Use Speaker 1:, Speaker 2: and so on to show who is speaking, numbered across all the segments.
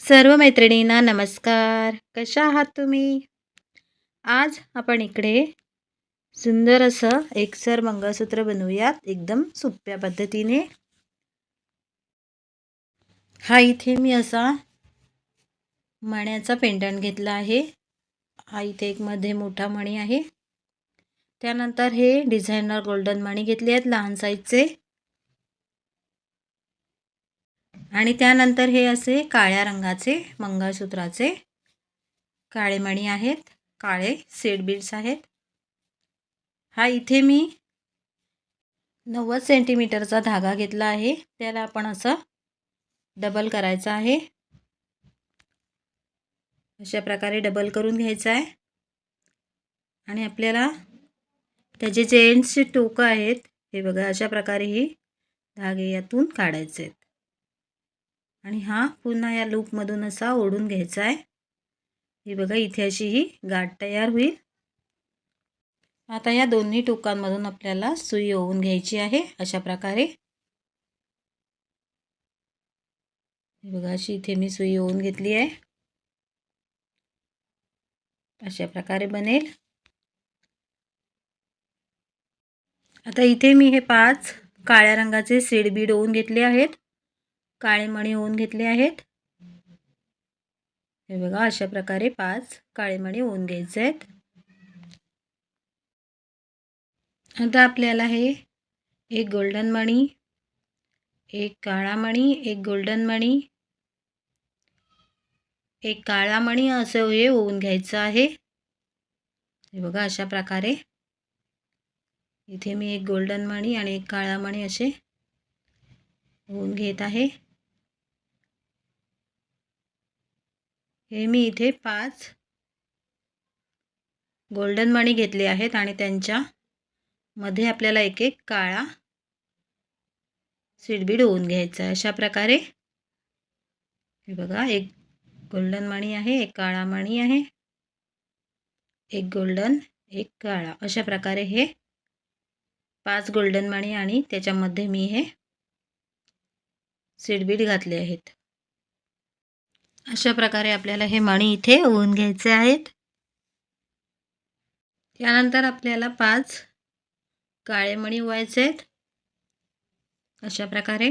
Speaker 1: सर्व मैत्रिणींना नमस्कार. कशा आहात तुम्ही? आज आपण इकडे सुंदर असं एकसर मंगळसूत्र बनवूयात. एकदम सोप्या पद्धतीने. हा इथे मी असा मण्याचा पेंडंट घेतला आहे. हा इथे एक मध्ये मोठा मणी आहे. त्यानंतर हे डिझायनर गोल्डन मणी घेतले आहेत लहान साईजचे आणि त्यानंतर हे असे काळ्या रंगाचे मंगळसूत्राचे काळेमणी आहेत काळे सेट बीड्स आहेत. हा इथे मी नव्वद सेंटीमीटरचा धागा घेतला आहे. त्याला आपण असं डबल करायचं आहे. अशा प्रकारे डबल करून घ्यायचं आहे. आणि आपल्याला त्याचे जे एंडचे टोकं आहेत हे बघा अशा प्रकारे ही धागे यातून काढायचे आहेत. आणि हा पुन्हा या लूपमधून असा ओढून घ्यायचा आहे हे बघा इथे अशी ही गाठ तयार होईल. आता या दोन्ही टोकांमधून आपल्याला सुई ओवून घ्यायची आहे अशा प्रकारे. हे बघा अशी इथे मी सुई ओवून घेतली आहे. अशा प्रकारे बनेल. आता इथे मी हे पाच काळ्या रंगाचे सीड बीड ओवून घेतले आहेत. काळे मणी होऊन घेतले आहेत. हे बघा अशा प्रकारे पाच काळे मणी होऊन घ्यायचे आहेत. आता आपल्याला हे एक गोल्डन मणी एक काळा मणी एक गोल्डन मणी एक काळा मणी असं हे होऊन घ्यायचं आहे. हे बघा अशा प्रकारे इथे मी एक गोल्डन मणी आणि एक काळा मणी असे होऊन घेत आहे. हे मी इथे पाच गोल्डन मणी घेतले आहेत आणि त्यांच्या मध्ये आपल्याला एक एक काळा सीडबीड होऊन घ्यायचा आहे. अशा प्रकारे हे बघा एक गोल्डन मणी आहे एक काळा मणी आहे एक गोल्डन एक काळा. अशा प्रकारे हे पाच गोल्डन मणी आणि त्याच्यामध्ये मी हे सीडबीड घातले आहेत. अशा प्रकारे आपल्याला हे मणी इथे ओवून घ्यायचे आहेत. त्यानंतर आपल्याला पाच काळे मणी ओवायचे आहेत. अशा प्रकारे.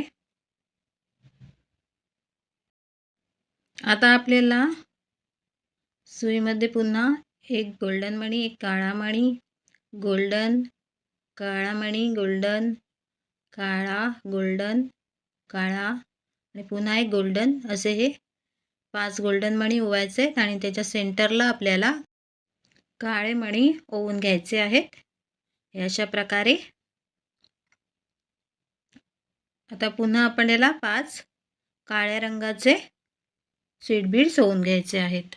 Speaker 1: आता आपल्याला सुईमध्ये पुन्हा एक गोल्डन मणी एक काळा मणी गोल्डन काळा मणी गोल्डन काळा गोल्डन काळा आणि पुन्हा एक गोल्डन असे हे पाच गोल्डन मणी ओवायचे आहेत आणि त्याच्या सेंटरला आपल्याला काळे मणी ओवून घ्यायचे आहेत. अशा प्रकारे. आता पुन्हा आपण याला पाच काळ्या रंगाचे स्वीट बीड्स ओवून घ्यायचे आहेत.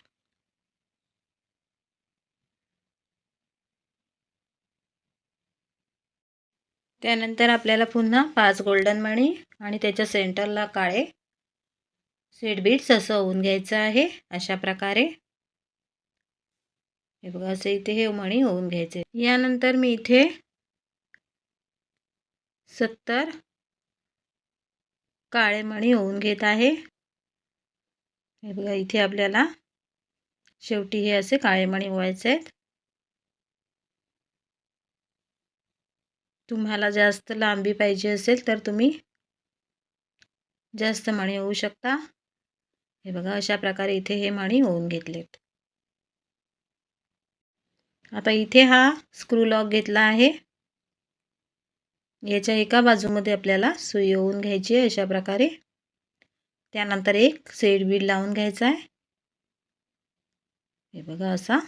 Speaker 1: त्यानंतर आपल्याला पुन्हा पाच गोल्डन मणी आणि त्याच्या सेंटरला काळे स्वीट बीट्स असं होऊन घ्यायचं आहे अशा प्रकारे. हे बघा असं इथे हे मणी होऊन घ्यायचे. यानंतर मी इथे सत्तर काळे मणी होऊन घेत आहे. हे बघा इथे आपल्याला शेवटी हे असे काळे मणी व्हायचे आहेत. तुम्हाला जास्त लांबी पाहिजे असेल तर तुम्ही जास्त मणी होऊ शकता. हे बघा अशा प्रकारे इथे हे मणी होऊन घेतलेत. आता इथे हा स्क्रू लॉक घेतला आहे. याच्या एका बाजूमध्ये आपल्याला सुई होऊन घ्यायची आहे अशा प्रकारे. त्यानंतर एक सेड बीड लावून घ्यायचा आहे. हे बघा असा.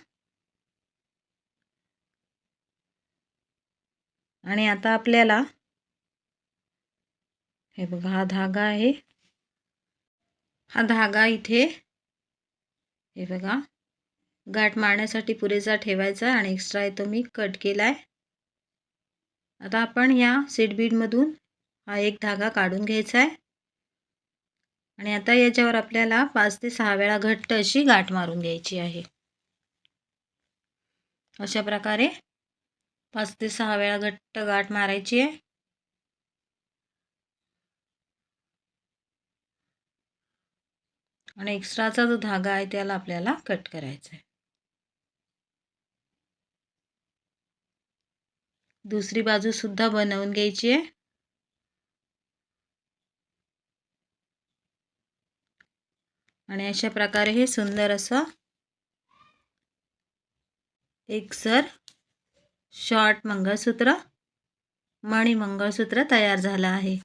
Speaker 1: आणि आता आपल्याला हे बघा हा धागा आहे. हा धागा इथे. हे बघा. गाठ मारण्यासाठी पुरेसा ठेवायचा आणि एक्स्ट्रा आहे तो मी कट केला आहे आता आपण या सीट बीडमधून हा एक धागा काढून घ्यायचा आहे आणि आता याच्यावर आपल्याला पाच ते सहा वेळा घट्ट अशी गाठ मारून घ्यायची आहे. अशा प्रकारे पाच ते सहा वेळा घट्ट गाठ मारायची आहे. आणि एक्स्ट्राचा जो धागा आहे त्याला आपल्याला कट करायचा आहे दुसरी बाजूसुद्धा बनवून घ्यायची आहे. आणि अशा प्रकारे हे सुंदर असं एक सर शॉर्ट मंगळसूत्र मणी मंगळसूत्र तयार झालं आहे.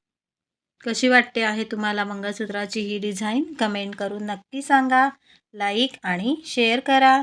Speaker 1: कशी वाटते आहे तुम्हाला मंगळसूत्राची ही डिझाईन? कमेंट करून नक्की सांगा. लाईक आणि शेअर करा.